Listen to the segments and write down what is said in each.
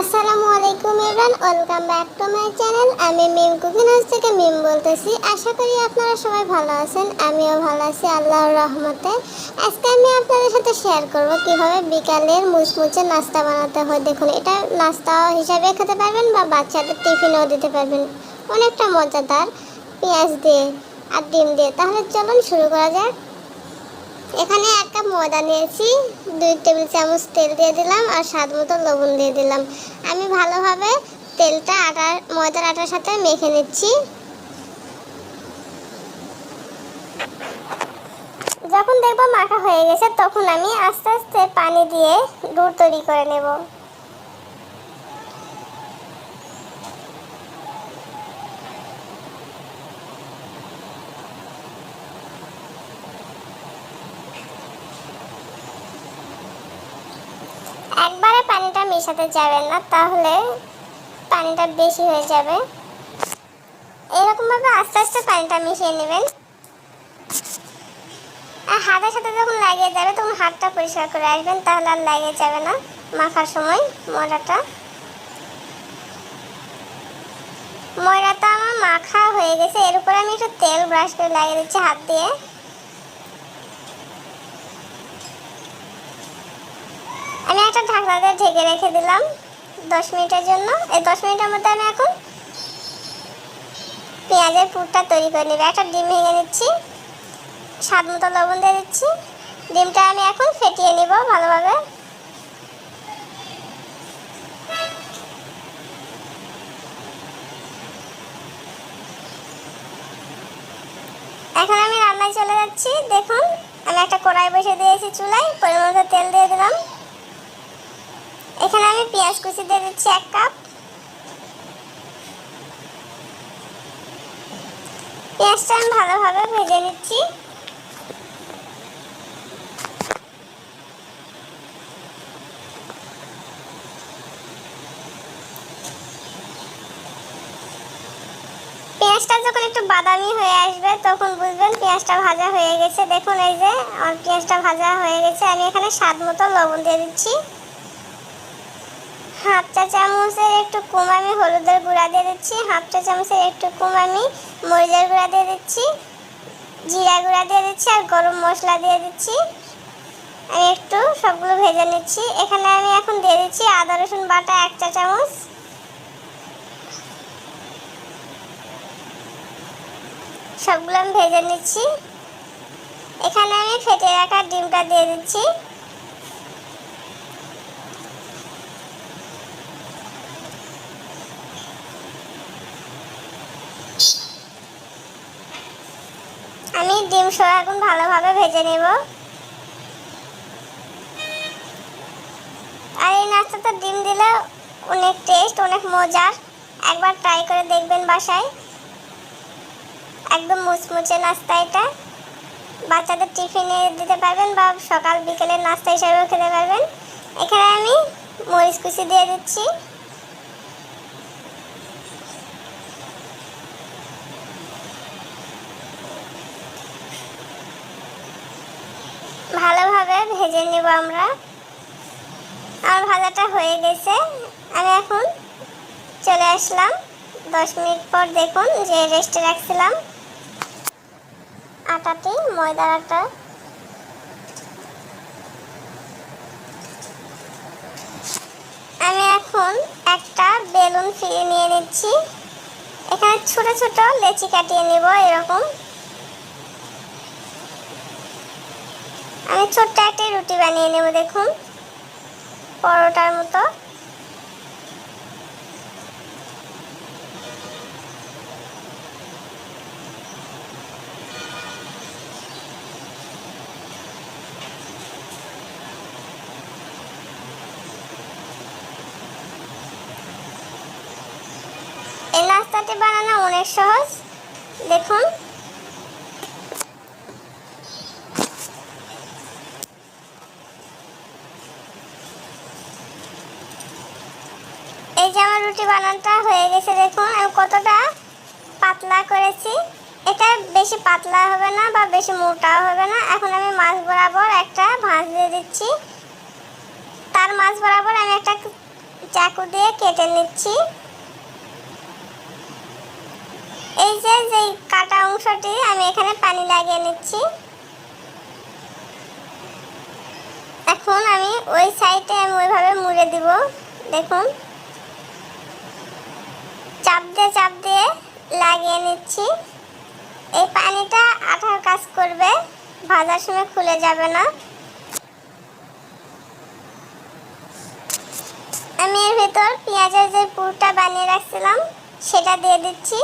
আসসালামু আলাইকুম everyone welcome back to my channel. আমি মিম কুকিং হাউস থেকে মিম বলতেছি। আশা করি আপনারা সবাই ভালো আছেন, আমিও ভালো আছি, আল্লাহর রহমতে। আজকে আমি আপনাদের সাথে শেয়ার করব কীভাবে বিকালের মুচমুচে নাস্তা বানাতে হয়। দেখুন, এটা নাস্তা হিসাবে খেতে পারবেন বা বাচ্চাদের টিফিনেও দিতে পারবেন। অনেকটা মজাদার। পেঁয়াজ দিয়ে আর ডিম দিয়ে। তাহলে চলুন শুরু করা যাক। এখানে এক কাপ ময়দা নিয়েছি, দুই টেবিল চামচ তেল দিয়ে দিলাম আর স্বাদ মতো লবণ দিয়ে দিলাম। আমি ভালোভাবে তেলটা আটার, ময়দার আটার সাথে মেখে নিচ্ছি। যখন দেখব মাখা হয়ে গেছে, তখন আমি আস্তে আস্তে পানি দিয়ে ডো তৈরি করে নেব একবারে পানিটা মেশাতে যাবেন না, তাহলে পানিটা বেশি হয়ে যাবে। এরকমভাবে আস্তে আস্তে পানিটা মিশিয়ে নেবেন। আর হাতের সাথে যখন লাগিয়ে যাবে, তখন হাতটা পরিষ্কার করে আসবেন তাহলে আর লাগিয়ে যাবে না মাখার সময় ময়দাটা ময়দাটা আমার মাখা হয়ে গেছে, এর উপরে আমি একটু তেল ব্রাশ করে লাগিয়ে দিচ্ছি হাত দিয়ে। আমি একটা ঢাকনা দিয়ে ঢেকে রেখে দিলাম দশ মিনিটের জন্য। এই দশ মিনিটের মধ্যে আমি এখন পেঁয়াজের পুরটা তৈরি করে নেব। একটা ডিম ভেঙে নিচ্ছি, স্বাদ মতো লবণ দিয়ে দিচ্ছি। ডিমটা আমি এখন ফেটিয়ে নিব ভালোভাবে। এখন আমি রান্নায় চলে যাচ্ছি। দেখুন, আমি একটা কড়াই বসে দিয়েছি চুলায়, পরিমাণ তেল দিয়ে দিলাম। এখানে আমি পেঁয়াজ কুচি দিয়ে দিচ্ছি এক কাপ। পেঁয়াজটা আমি ভালোভাবে ভেজে নিচ্ছি। পেঁয়াজটা যখন একটু বাদামি হয়ে আসবে, তখন বুঝবেন পেঁয়াজটা ভাজা হয়ে গেছে। দেখুন এই যে, আমার পেঁয়াজটা ভাজা হয়ে গেছে। আমি এখানে স্বাদ মতো লবণ দিয়ে দিচ্ছি। হাফ চা চামচের একটু কম আমি হলুদের গুঁড়া দিয়ে দিচ্ছি, হাফ চা চামচের একটু কম আমি মরিচের গুঁড়া দিয়ে দিচ্ছি, জিরা গুঁড়া দিয়ে দিচ্ছি আর গরম মশলা দিয়ে দিচ্ছি। আমি একটু সবগুলো ভেজে নিচ্ছি। এখানে আমি এখন দিয়ে দিচ্ছি আদা, রসুন বাটা এক চা চামচ। সবগুলো আমি ভেজে নিচ্ছি। এখানে আমি ফেটে রাখা ডিমটা দিয়ে দিচ্ছি। আমি ডিম সহ এখন ভালোভাবে ভেজে নেব। আর এই নাস্তাতে ডিম দিলে অনেক টেস্ট অনেক মজার। একবার ট্রাই করে দেখবেন বাসায়। একদম মুচমুচে নাস্তা এটা। বাচ্চাদের টিফিনে দিতে পারবেন বা সকাল বিকেলের নাস্তা হিসাবেও খেতে পারবেন। এখানে আমি মরিচ কুচি দিয়ে দিচ্ছি ভালোভাবে ভেজে নেব আমরা। আমার ভাজাটা হয়ে গেছে। আমি এখন চলে আসলাম। দশ মিনিট পর দেখুন যে রেস্টে রাখছিলাম আটাটি, ময়দার আটা। আমি এখন একটা বেলুন ফিরিয়ে নিয়ে নিচ্ছি। এখানে ছোট ছোট লেচি কাটিয়ে নেব এরকম। আমি ছোট্ট একটি রুটি বানিয়ে নেব, দেখুন। পরোটার মতো। এই নাস্তাটি বানানো অনেক সহজ। দেখুন এই যে আমার রুটি বানানোটা হয়ে গেছে, দেখুন, আমি কতটা পাতলা করেছি। এটা বেশি পাতলা হবে না বা বেশি মোটাও হবে না। এখন আমি মাছ বরাবর একটা ভাঁজ দিয়ে দিচ্ছি। তার মাছ বরাবর আমি একটা চাকু দিয়ে কেটে নিচ্ছি। এই যে যে কাটা অংশটি, আমি এখানে পানি লাগিয়ে নিচ্ছি। এখন আমি ওই সাইডে আমি ওইভাবে মুড়ে দিব, দেখুন। চাপ দিয়ে চাপ দিয়ে লাগিয়ে নিচ্ছি। এই পানিটা আঠার কাজ করবে, ভাজার সময় খুলে যাবে না। আমি এর ভেতর পেঁয়াজের যে পুরটা বানিয়ে রাখছিলাম, সেটা দিয়ে দিচ্ছি।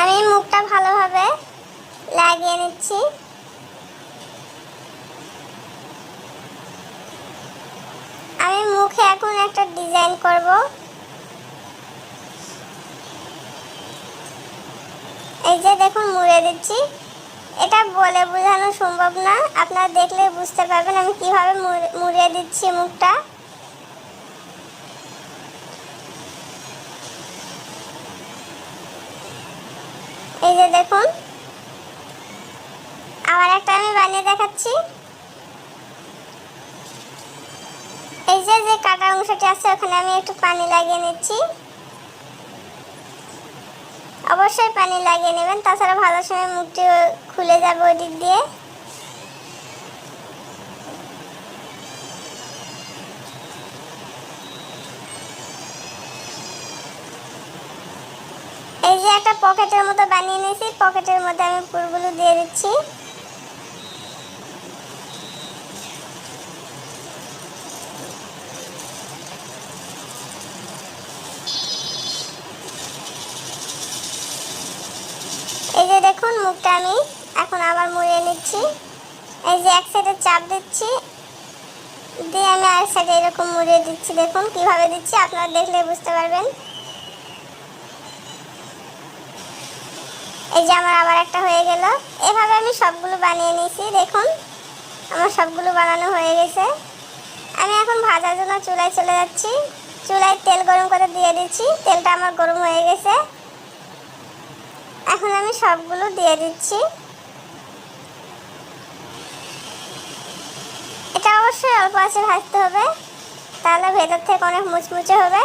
আমি মুখটা ভালোভাবে লাগিয়ে নিচ্ছি আমি মুখে এখন একটা ডিজাইন করব। এই যে দেখুন মুড়ে দিচ্ছি। এটা বলে বোঝানো সম্ভব না। আপনারা দেখলে বুঝতে পারবেন আমি কীভাবে মুড়ে- দিচ্ছি মুখটা। এই যে দেখুন। আবার একটা আমি বানিয়ে দেখাচ্ছি। এই যে যে কাটা অংশটি আছে, ওখানে আমি একটু পানি লাগিয়ে নিচ্ছি। অবশ্যই পানি লাগিয়ে নেবেন, তাছাড়া ভালো সময় মুখটি খুলে যাবে ওই দিক দিয়ে। এই যে একটা পকেটের মতো বানিয়ে নিয়েছি, পকেটের মধ্যে আমি পুরগুলো দিয়ে দিচ্ছি এই যে দেখুন মুখটা আমি এখন আবার মুড়িয়ে নিচ্ছি। এই যে এক সাইডে চাপ দিচ্ছি। দিয়ে আমি আরেক সাইডে এরকম মুড়িয়ে দিচ্ছি। দেখুন কীভাবে দিচ্ছি, আপনারা দেখলে বুঝতে পারবেন। এই যে আমার আবার একটা হয়ে গেল। এভাবে আমি সবগুলো বানিয়ে নিয়েছি, দেখুন। আমার সবগুলো বানানো হয়ে গেছে। আমি এখন ভাজার জন্য চুলায় চলে যাচ্ছি। চুলায় তেল গরম করে দিয়ে দিচ্ছি। তেলটা আমার গরম হয়ে গেছে। এখন আমি সবগুলো দিয়ে দিচ্ছি। এটা অবশ্যই অল্প আছে ভাজতে হবে। তাহলে ভেতর থেকে অনেক মুচমুচে হবে।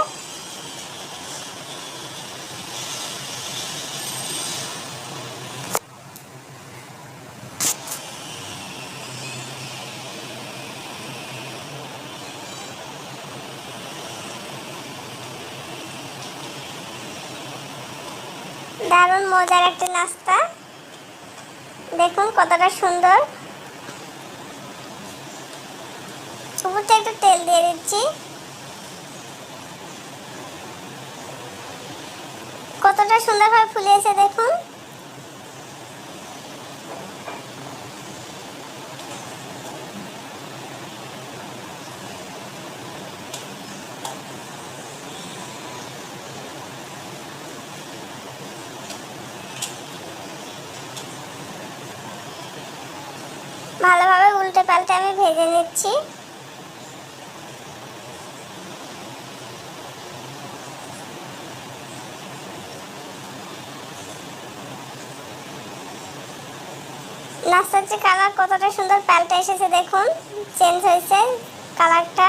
দারুণ মজার একটা নাস্তা। দেখুন কতটা সুন্দর। সবুজটা একটু তেল দিয়ে দিচ্ছি। কতটা সুন্দরভাবে ফুলিয়েছে দেখুন ভালোভাবে উল্টে পাল্টে আমি ভেজে নিচ্ছি নাস্তার যে কালার কতটা সুন্দর পাল্টে এসেছে দেখুন। চেঞ্জ হয়েছে কালারটা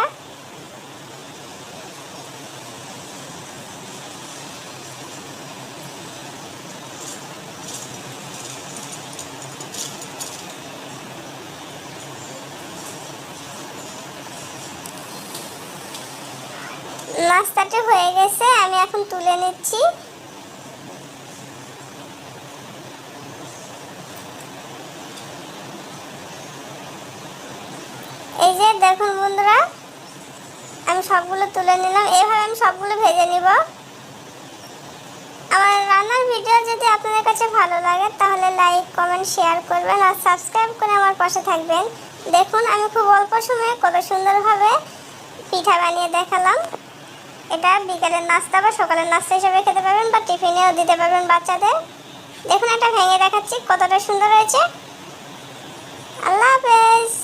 নাস্তাটি হয়ে গেছে, আমি এখন তুলে নিচ্ছি। এই যে দেখুন বন্ধুরা, আমি সবগুলো তুলে নিলাম। এইভাবে আমি সবগুলো ভেজে নিব। আমার রান্নার ভিডিও যদি আপনাদের কাছে ভালো লাগে, তাহলে লাইক, কমেন্ট, শেয়ার করবেন আর সাবস্ক্রাইব করে আমার পাশে থাকবেন। দেখুন, আমি খুব অল্প সময়ে কত সুন্দরভাবে পিঠা বানিয়ে দেখালাম। এটা বিকালের নাস্তা বা সকালের নাস্তা হিসেবে খেতে পারবেন বা টিফিনেও দিতে পারবেন বাচ্চাদের। দেখুন একটা ভেঙে দেখাচ্ছি কতটা সুন্দর হয়েছে। আল্লাহ হাফেজ।